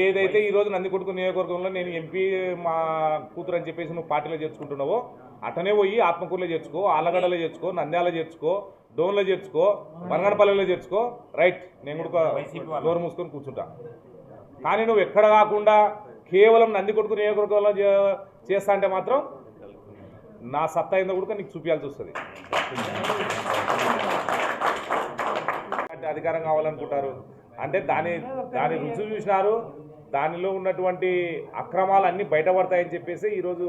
ఏదైతే ఈ రోజు నందికొట్కు నియోజకవర్గంలో నేను ఎంపీ మా కూతురు అని చెప్పేసి నువ్వు పార్టీలో చేర్చుకుంటున్నావో అటనే పోయి ఆత్మకూరులో చేర్చుకో ఆలగడ్డలో చేర్చుకో నంద్యాల చేర్చుకో డోన్లో చేర్చుకో బనగనపల్లిలో చేర్చుకో. రైట్ నేను కూడా నోరు మూసుకొని కూర్చుంటా. కానీ నువ్వు ఎక్కడ కాకుండా కేవలం నందికొట్కు నియోజకవర్గంలో చేస్తా అంటే మాత్రం నా సత్తా ఏందో కూడా నీకు చూపించాల్సి వస్తుంది. అధికారం కావాలనుకుంటారు. అంటే దాని దాని రుచి చూసినారు. దానిలో ఉన్నటువంటి అక్రమాలన్నీ బయటపడతాయని చెప్పేసి ఈరోజు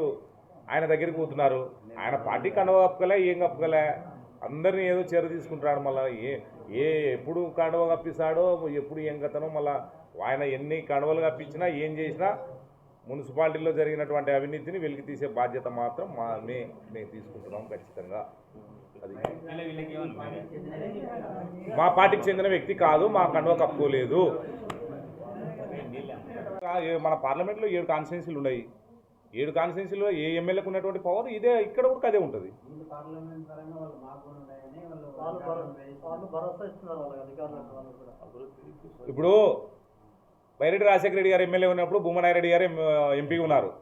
ఆయన దగ్గరికి పోతున్నారు. ఆయన పార్టీ కండవ కప్పుకలే ఏం కప్పుకలే. అందరినీ ఏదో చేర తీసుకుంటున్నాడు మళ్ళీ. ఏ ఏ ఎప్పుడు కండవ కప్పిస్తాడో ఎప్పుడు ఏం కథనో మళ్ళీ ఆయన ఎన్ని కండవలు కప్పించినా ఏం చేసినా మున్సిపాలిటీలో జరిగినటువంటి అవినీతిని వెలికి తీసే బాధ్యత మాత్రం మా మే మేము తీసుకుంటున్నాం ఖచ్చితంగా. అది. మా పార్టీకి చెందిన వ్యక్తి కాదు మా కండువ కప్పుకోలేదు ఏ- మన పార్లమెంట్లో ఏడు కాన్స్టిట్యున్సీలు ఉన్నాయి. ఏడు కాన్స్టిట్యున్సీలో ఏ ఎమ్మెల్యేకి ఉన్నటువంటి పవర్ ఇదే ఇక్కడ కూడా అదే ఉంటుంది. ఇప్పుడు బైరెడ్డి రాజశేఖర రెడ్డి గారు ఎమ్మెల్యే ఉన్నప్పుడు భూమనాయ రెడ్డి గారు ఎం- ఎంపీ ఉన్నారు.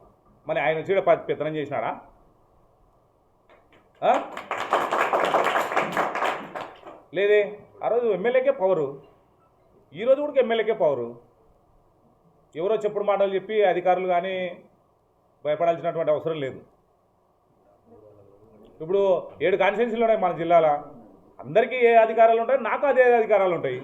మరి ఆయన వచ్చి పెత్తనం చేసినాడా? లేదే? ఆ రోజు ఎమ్మెల్యేకే పవరు. ఈరోజు కూడా ఎమ్మెల్యేకే పవరు. ఎవరో చెప్పుడు మాటలు చెప్పి అధికారులు కానీ భయపడాల్సినటువంటి అవసరం లేదు. ఇప్పుడు ఏడు కాన్స్టిట్యున్సీలు ఉన్నాయి మన జిల్లాలో. అందరికీ ఏ అధికారాలు ఉంటాయి? నాకు అదే అధికారాలు ఉంటాయి.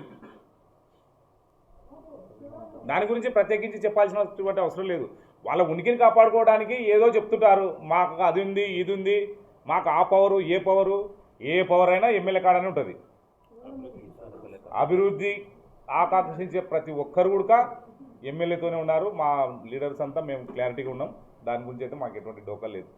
దాని గురించి ప్రత్యేకించి చెప్పాల్సినటువంటి అవసరం లేదు. వాళ్ళ ఉనికిని కాపాడుకోవడానికి ఏదో చెప్తుంటారు. మాకు అది ఉంది ఇది ఉంది. మాకు ఆ పవరు ఏ పవరు ఏ పవర్ అయినా ఎమ్మెల్యే కాడనే ఉంటుంది. అభివృద్ధి ఆకాంక్షించే ప్రతి ఒక్కరు కూడా ఎమ్మెల్యేతోనే ఉన్నారు. మా లీడర్స్ అంతా మేము క్లారిటీగా ఉన్నాం. దాని గురించి అయితే మాకు ఎటువంటి డోకా లేదు.